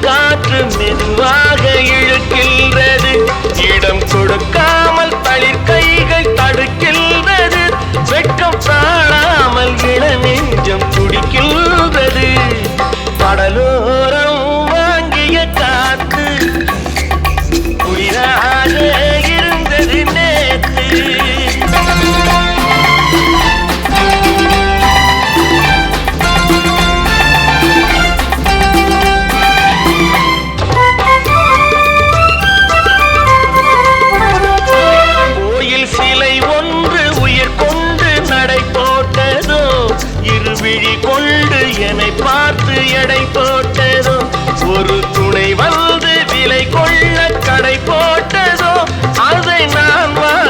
காற்று மெதுவாக விழி கொண்டு என்னை பார்த்து எடை போட்டதோ ஒரு துணை வந்து விலை கொள்ள